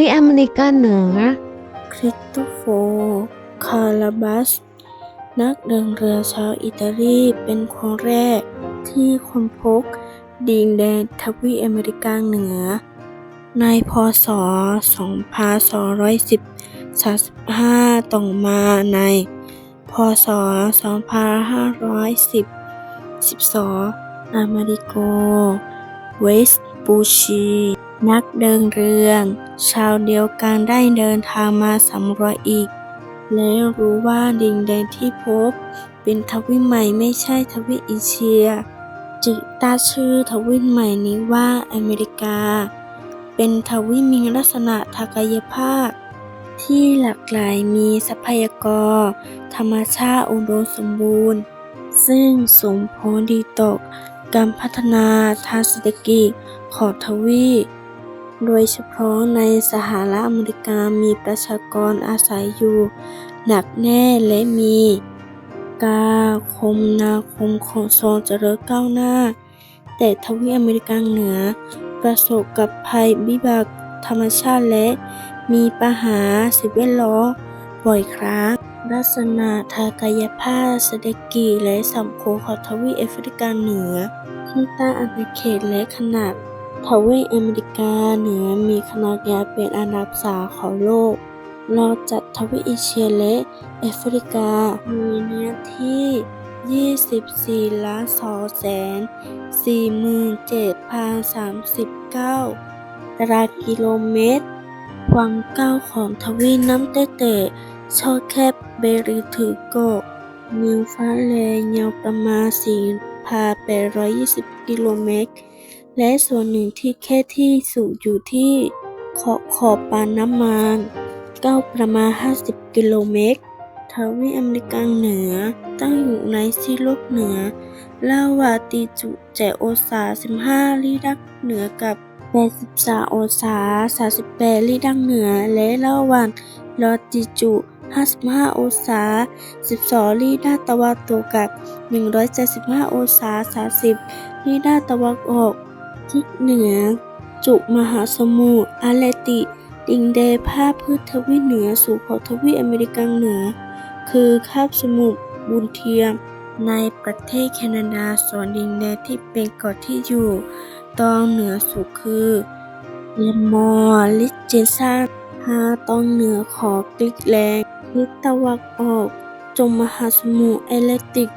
วีอเมริกาเหนือ คริสโตโฟคาราบัส นักเดินเรือชาวอิตาลีเป็นคนแรกที่ค้นพบดินแดนทวีปอเมริกาเหนือ ในพศ 2215 ต่อมาใน พศ 2510 12อเมริโก เวสปูชี นักเดินเรือชาวเดียวกันได้เดินทางมาสำรวจอีก และรู้ว่าดินแดนที่พบ เป็นทวีปใหม่ไม่ใช่ทวีปเอเชีย จึงตั้งชื่อทวีปใหม่นี้ว่าอเมริกา เป็นทวีปมีลักษณะทางกายภาพ ที่หลากหลายมีทรัพยากร ธรรมชาติอุดมสมบูรณ์ ซึ่งส่งผลดีต่อการพัฒนาทางเศรษฐกิจของทวีป โดยเฉพาะในสหรัฐอเมริกามีประชากรอาศัยอยู่หนักแน่และมีการคมนาคมของทรงเจริญก้าวหน้า แต่ทวีปอเมริกาเหนือ ประสบกับภัยวิบัติธรรมชาติและ มีปัญหาสิ่งแวดล้อมบ่อยครั้งลักษณะทางกายภาพเศรษฐกิจและสังคมของทวีปแอฟริกาเหนือที่ตั้อาณาเขตและขนาด ทวีปอเมริกาเหนือมีขนาดใหญ่เป็นอันดับสามของโลกรองจากทวีปเอเชียและแอฟริกา มีเนื้อที่ 24ล้าน2แสน47,039ตารางกิโลเมตรความเก้าของทวีปน้ำเตเตะช่อแคบเบริถือโกนิวฟ้าแลนยาวประมาณ 4,820 กิโลเมตร และส่วนหนึ่งที่แค่ที่สูงอยู่ที่ขอบขอบปานน้ำมันเก้าประมาณ 50 กิโลเมตร ทวีปอเมริกาเหนือตั้งอยู่ในซีโลกเหนือลาวาติจุ7องศา15 ลีดักเหนือกับ 83 องศา 38 ลีดักเหนือ และระว่างลอติจู55 องศา 12 ลีด้านตะวันตกกับ 175 องศา 30 ลีด้านตะวันออก ทิศเหนือ จุมหาสมุทรแอตแลนติกดินแดภาคพื้นทวีเหนือสู่ขอบทวีอเมริกาเหนือ คือคาบสมุทรบุนเทียม ในประเทศแคนาดาส่วนดินแดนที่เป็นเกาะที่อยู่ ตอนเหนือสุดคือเลมอร์ลิเจซันฮาตอนเหนือของกรีกแลนด์ทิศตะวันออก จงมหาสมุทรแอตแลนติก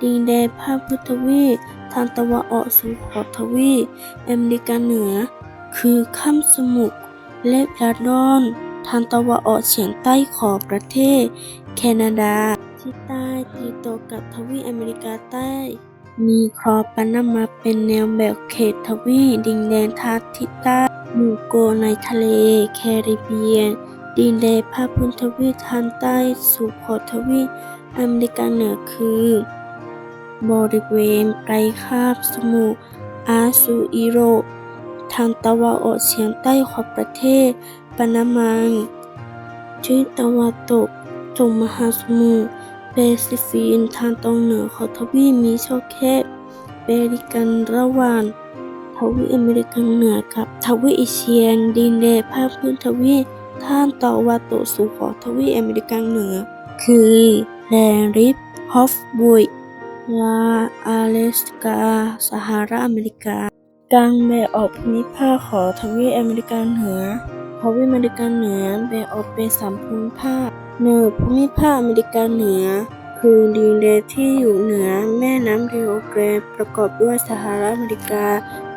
ดินแดนภาคพื้นทวี ทางตะวันออกสู่ขอบทวีปอเมริกาเหนือ คือข้ามสมุทรเลบราดอนทางตะวันออกเฉียงใต้ของประเทศ แคนาดา ที่ใต้ติดต่อกับทวีปอเมริกาใต้ มีคลองปานามาเป็นแนวแบบเขตทวีปดินแดนทาทิศใต้หมู่โกในทะเล แคริบเบียน ดินแดนภาคพื้นทวีปทางใต้สู่ขอบทวีปอเมริกาเหนือคือ บริเวณไกลคาบสมุทรอาซูอิโร ทางตะวันออกเฉียงใต้ของประเทศปานามาทิศตะวันตกจงมหาสมุทรแปซิฟิกทางตอนเหนือของทวีปมีช่องแคบเบริกันระหว่างทวีปอเมริกันเหนือกับทวีปเอเชียดินแดนภาคพื้นทวีปทางตะวันตกสู่ของทวีปอเมริกันเหนือ คือแลนริฟฮอฟบุย ลาอาเลสกา สหรัฐอเมริกากางแบ่งออกภูมิภาคของทวีปอเมริกาเหนือทวีปอเมริกาเหนือแบ่งออกเป็นสามภูมิภาคหนึ่งภูมิภาคอเมริกาเหนือ คือดินแดนที่อยู่เหนือแม่น้ำเเกรนประกอบด้วยสหรัฐอเมริกา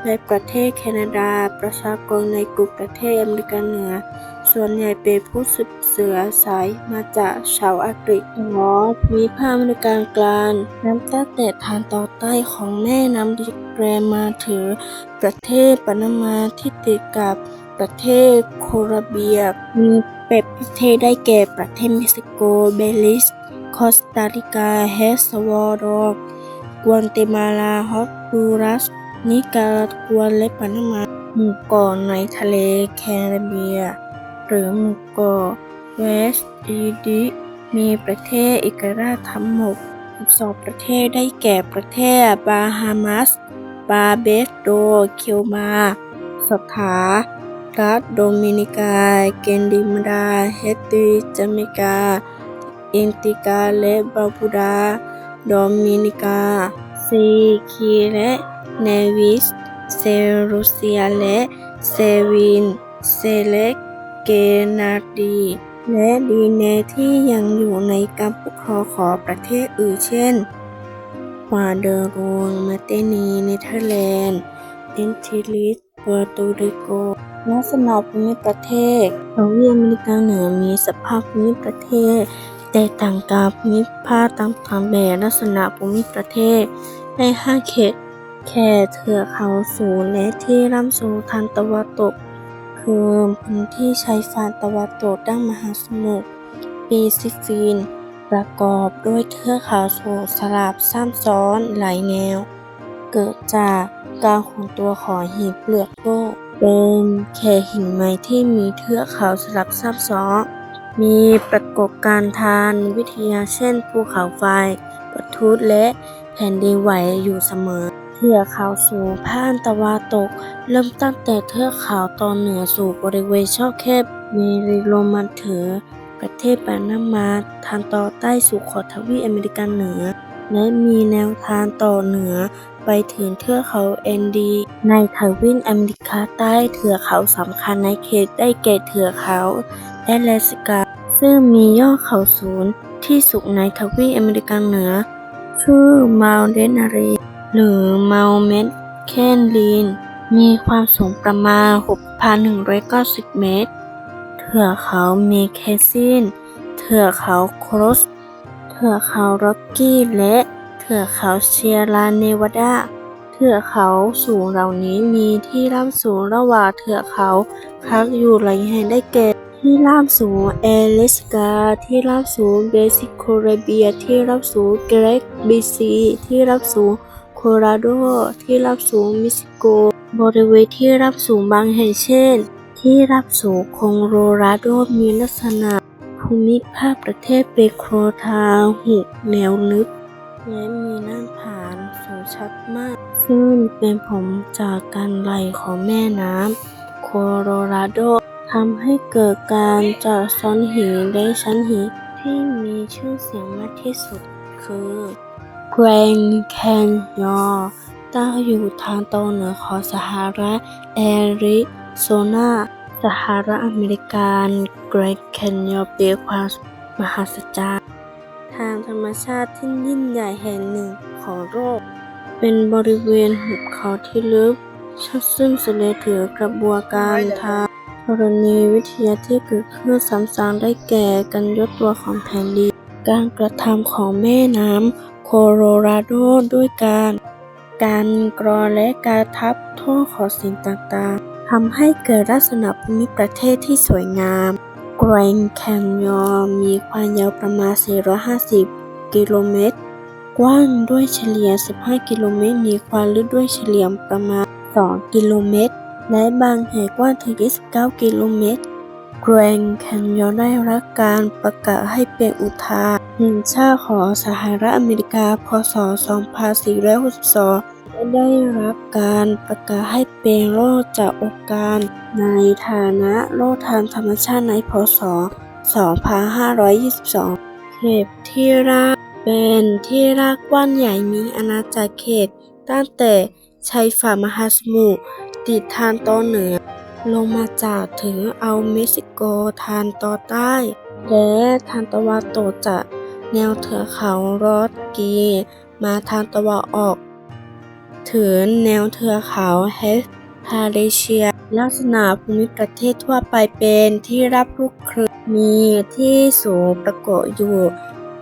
และประเทศแคนาดา ประชากรในกลุ่มประเทศอเมริกาเหนือ ส่วนใหญ่เป็นผู้สืบเสือสายมาจากชาวอังกฤษหอภูมิภาคอเมริกากลางนับตั้งแต่ทางตอนใต้ของแม่น้ำดิแกรนมาถึงประเทศปานามาที่ติดกับประเทศโคลอมเบียมีแปดประเทศได้แก่ประเทศเม็กซิโก เบลิส คอสตาริกา เฮลซาวาดอร์ กวาเตมาลา ฮอนดูรัส นิการากัวและปานามาหมู่เกาะในทะเลแคริบเบีย หรือหมู่เกาะเวสต์อินดิมีประเทศเอกราชทั้งหมด12ประเทศได้แก่ประเทศบาฮามัสบาเบสโด คิวบาสถารัฐโดมินิกา เกรนาดา เฮติจาเมกาแอนติกา และบาร์บูดา โดมินิกา ซีคีและเนวิส เซรูเซียและเซวิน เซเล็ก เกนาดี และดีเนที่ยังอยู่ในการปกครองของประเทศอื่นเช่นวาเดอรวงมาเตนีเนเธอร์แลนด์เอนทิลิสเปอร์โตริโก ลักษณะภูมิประเทศทวีปอเมริกาเหนือมีสภาพภูมิประเทศ แตกต่างกับภูมิภาคต่างๆแบบลักษณะภูมิประเทศได้ห้าเขตแค่เทือกเขาสูงและที่ร่ำสูงทางตะวันตก คือพื้นที่ชายฝั่งตะวันตกด้านมหาสมุทรแปซิฟิกประกอบด้วยเทือกเขาสูงสลับซ้ำซ้อนหลายแนว เกิดจากการของตัวของหินเปลือกโลก เป็นแค่หินไม้ที่มีเทือกเขาสลับซับซ้อน มีปรากฏการณ์ทางวิทยาเช่นภูเขาไฟปะทุและแผ่นดินไหวอยู่เสมอ เทือกเขาสูงภาคตะวันตก เริ่มตั้งแต่เทือกเขาตอนเหนือสู่บริเวณช่องแคบเมริโลมันเถอประเทศปานามาทางตอนใต้สู่ขอบทวีปอเมริกาเหนือ และมีแนวทางต่อเหนือ ไปถึงเทือกเขาแอนดี ในทวีปอเมริกาใต้เทือกเขาสำคัญในเขตได้แก่เทือกเขาแอลาสกา ซึ่งมียอดเขาสูงที่สุดในทวีปอเมริกาเหนือ ชื่อมาลเดนารีหรือมาลเมนแคนลีน มีความสูงประมาณ 6,190 เมตร เทือกเขาเมเคซินเทือกเขาโครสเทือกเขาร็อกกี้และ เทือกเขาเชียราเนวาดา เทือกเขาสูงเหล่านี้มีที่ราบสูงระหว่างเทือกเขาพักอยู่หลายแห่งได้แก่ที่ราบสูงเอลิสกา ที่ราบสูงเบสิโคเรเบีย ที่ราบสูงเกรกบีซี ที่ราบสูงโคโลราโด ที่ราบสูงมิซิโก บริเวณที่ราบสูงบางแห่งเช่น ที่ราบสูงโคโลราโดมีลักษณะภูมิภาคประเทศเป็นโครทาหุบแนวลึก และมีหน่าผานสูงชัดมาก ซึ่งเป็นผลจากการไหลของแม่น้ำโคโลราโดทำให้เกิดการเจาะซ้อนหินและชั้นหินที่มีชื่อเสียงมากที่สุดคือ Grand Canyon ตั้งอยู่ทางตอนเหนือของสหรัฐแอริโซนา สหรัฐอเมริกา Grand Canyon เป็นความมหัศจรรย์ ทางธรรมชาติที่ยิ่งใหญ่แห่งหนึ่งของโลก เป็นบริเวณหุบเขาที่ลึกซึ่งสดงถึงกระบวนการทางธรณีวิทยาที่เกิดขึ้นซ้ำๆได้แก่การยกตัวของแผ่นดิน การกระทำของแม่น้ำโคโลราโดด้วยการ การกรอและการทับโทษของสิ่งต่างๆทำให้เกิดลักษณะภูมิประเทศที่สวยงาม Grand Canyon มีความยาวประมาณ 450 กิโลเมตร กว้างด้วยเฉลี่ย 15 กิโลเมตร มีความลึกด้วยเฉลี่ยประมาณ 2 กิโลเมตร และบางแห่งกว้างถึง 29 กิโลเมตร Grand Canyon ได้รับการประกาศให้เป็นอุทยานแห่งชาติของสหรัฐอเมริกา พ.ศ.2462 ได้รับการประกาศให้เป็นโรคจากองค์การ ในฐานะโรคทางธรรมชาติในพ.ศ.2522 เขตที่ราบเป็นที่ราบกว้างใหญ่มีอาณาจักรเขต ตั้งแต่ชายฝั่งมหาสมุทรติดทางตอนเหนือ ลงมาจากถึงเอาเม็กซิโกทางตอนใต้ และทางตะวันตกจากแนวเทือกเขารอดกีมาทางตะวันออก ถึงแนวเทือกเขาเฮสพาเลเชีย ลักษณะภูมิประเทศทั่วไปเป็นที่ราบลูกครึ่งมีที่สูงประกอบอยู่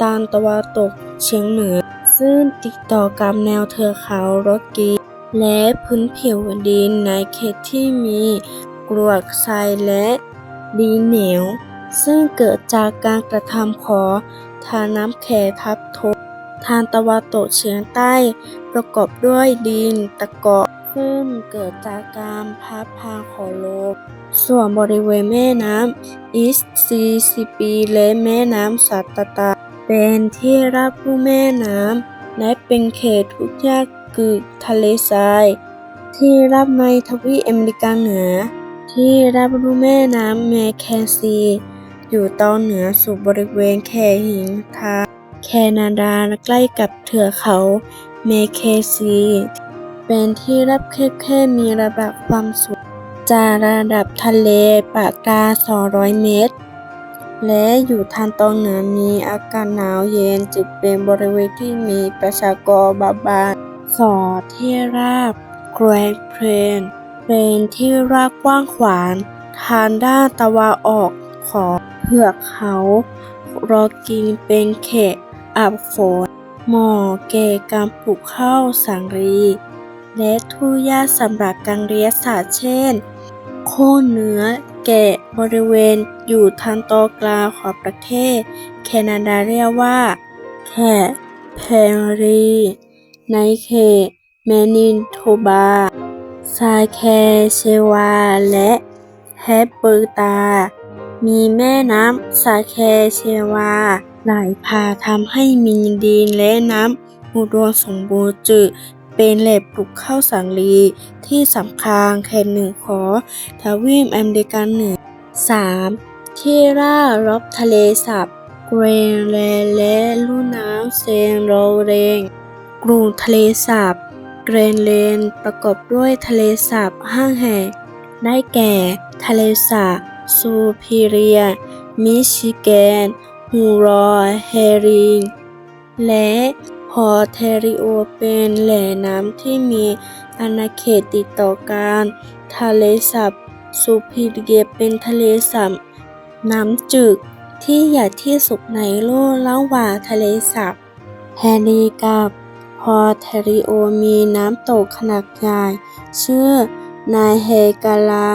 ตามตะวันตกเฉียงเหนือ ซึ่งติดต่อกับแนวเทือกเขาโรอดกี และพื้นผิวดินในเขตที่มีกรวดทรายและดินเหนียว ซึ่งเกิดจากการกระทำของทานน้ำแข็งทับทบ ทางตะวันตกเฉียงใต้ ประกอบด้วยดินตะกอนซึ่งเกิดจากการพัดพาของลกส่วนบริเวณแม่น้ำอีสซีซิปีและแม่น้ำสัตตา เป็นที่ราบลุ่มแม่น้ำและเป็นเขตทุกยากกึกทะเลทราย ที่รับในทวีปอเมริกาเหนือ ที่รับรู้แม่น้ำแมคเคนซี อยู่ตอนเหนือสุดบริเวณแคหินทา แคนาดาใกล้กับเทือกเขาเมเคซี เป็นที่รับแคบๆมีระดับความสูงจากระดับทะเลปากกา 200 เมตร และอยู่ทางตอนเหนือมีอากาศหนาวเย็นจึงเป็นบริเวณที่มีประชากรบาบางสอที่ราบแกรนเพลนเป็นที่ราบกว้างขวางทางด้านตะวันออกของเทือกเขาโรกินเป็นเขต อับฝน หมาะแก่การปลูกข้าวสังรี และทุ่หญ้าสำหรับการเลี้ยงสัตว์เช่น โคเนื้อ แกะบริเวณอยู่ทางตอนกลางของประเทศ แคนาดาเรียกว่า แคเพรี ในเขตแมนิโทบา ซาแคเชวา และแฮปเปอร์ตา มีแม่น้ำซาแคเชวา ไหลผ่าทำให้มีดินและน้ำอุดมสมบูรณ์จึเป็นแหล่งปลูกข้าวสังลีที่สำคัญแห่หนึ่งของทวีปอเมริกาเหนือ 3. ที่ราบรอบทะเลสาบเกรนแลนด์และลุ่มน้ำเซนโลเรนกลุ่มทะเลสาบเกรนแลนด์ประกอบด้วยทะเลสาบห้างแห่ง ได้แก่ ทะเลสาบซูพิเรีย มิชิแกน ฮูรอยเฮริงและพอเทริโอเป็นแหล่น้ำที่มีอาณาเขตติดต่อกัน ทะเลสาบซูพิเรียเป็นทะเลสาบน้ำจืดที่ใหญ่ที่สุดในโลกระหว่างทะเลสาบแฮนีกับพอเทริโอมีน้ำตกขนาดใหญ่ชื่อนายเฮกาลา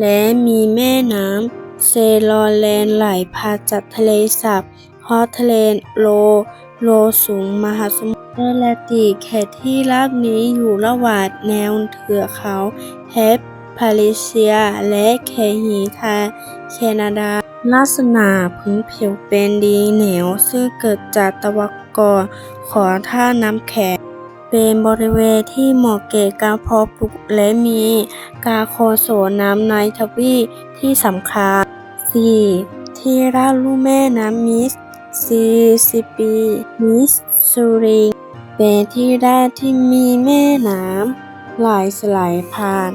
และมีแม่น้ำ เซลอแลนไหลผ่าจากทะเลสาบฮอตทะเลโล โลสูงมหาสมุทรแอตแลนติกเขตที่ราบนี้อยู่ระหว่างแนวเทือกเขาเฮปพาลิเซีย และเคฮีทาแคนาดา ลักษณะพื้นผิวเป็นดีเหนียวซึ่งเกิดจากตะวันกรของท่าน้ำแข็ง เป็นบริเวณที่เหมาะแก่การเพาะปลูกและมีการโคโสน้ำในทวีปที่สำคัญ 4. ที่ราบลุ่มแม่น้ำมิสซิสซิปปีมิสซูริเป็นที่ราบที่มีแม่น้ำไหลสลายผ่าน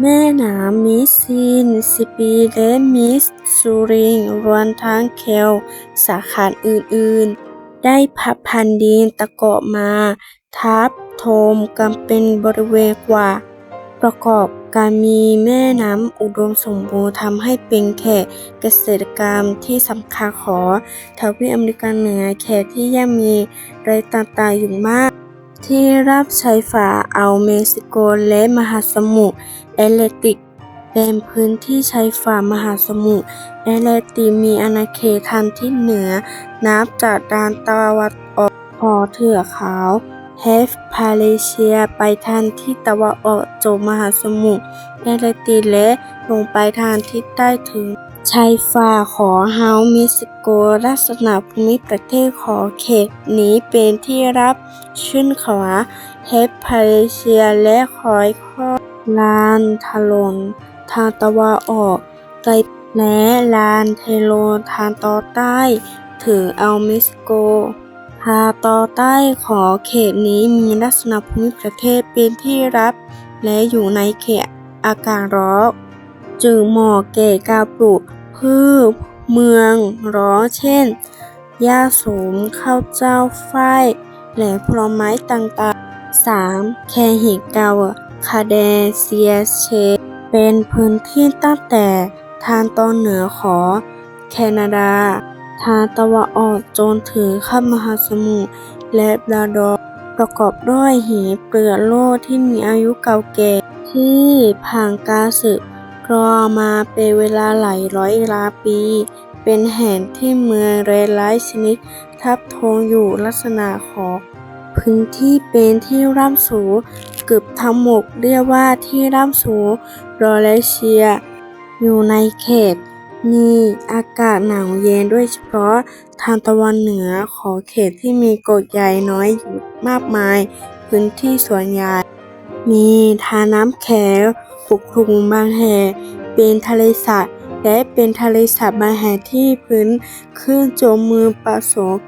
แม่น้ำมิสซิสซิปปีและมิสซูริรวมทั้งเคลสาขาอื่นๆ ได้พับพันดินตะเกาะมา ทับ โทมกันเป็นบริเวณกว่า ประกอบการมีแม่น้ำอุดมสมบูรณ์ทำให้เป็นแขกเกษตรกรรมที่สำคัญของทวีปอเมริกาเหนือแขกที่ยังมีไรต่างๆอยู่มาก ที่รับชายฝั่งอ่าวเม็กซิโกและมหาสมุทรแอตแลนติก เป็นพื้นที่ชายฝั่งมหาสมุทรแอตแลนติกมีอาณาเขตทางทิศเหนือ นับจากด้านตะวันออกของเทือกเขา ฮฟพาเลเซียไปทางทิศตะวันออกจบมหาสมุทรแอตแลนติกและลงไปทางทิศใต้ถึงชายฝั่งของฮาวเม็กซิโกลักษณะภูมิประเทศของเขตนี้เป็นที่รับชื่นขวาเฮปพาเลเซียและคอยข้อลานทะลนทางตะวันออกไกลและลานเทโลทางตอนใต้ถึงอัลเม็กซิโก ทางตอใต้ขอเขตนี้มีลักษณะภูมิประเทศเป็นที่รับ และอยู่ในเขตอากาศร้อนจึงเหมาะแก่การปลูกพืชเมืองร้อนเช่นหญ้าสูงข้าวเจ้าฝ้ายและผลไม้ต่างๆ 3. แคฮิกาวคาเดเซียเช เป็นพื้นที่ตั้งแต่ทางตอนเหนือของแคนาดา ทางตะวันออกจนถึงข้ามมหาสมุทรและบราดอร์ประกอบด้วยหินเปลือกโลกที่มีอายุเก่าแก่ที่ผ่านการสืบกรอมาเป็นเวลาหลายร้อยล้านปี เป็นแห่งที่เมืองเรไลชนิดทับทงอยู่ลักษณะของพื้นที่เป็นที่ร่ำสูงเกือบทั้งหมดเรียกว่าที่ร่ำสูงโรเลเชีย อยู่ในเขต มีอากาศหนาวเย็นด้วยเฉพาะทางตะวันเหนือของเขตที่มีกดใหญ่น้อยอยู่มากมาย พื้นที่ส่วนใหญ่ มีทาน้ำแข็งปกคลุมบางแห่งเป็นทะเลสาบและเป็นทะเลสาบบางแห่งที่พื้นคลื่นจมมือประสบ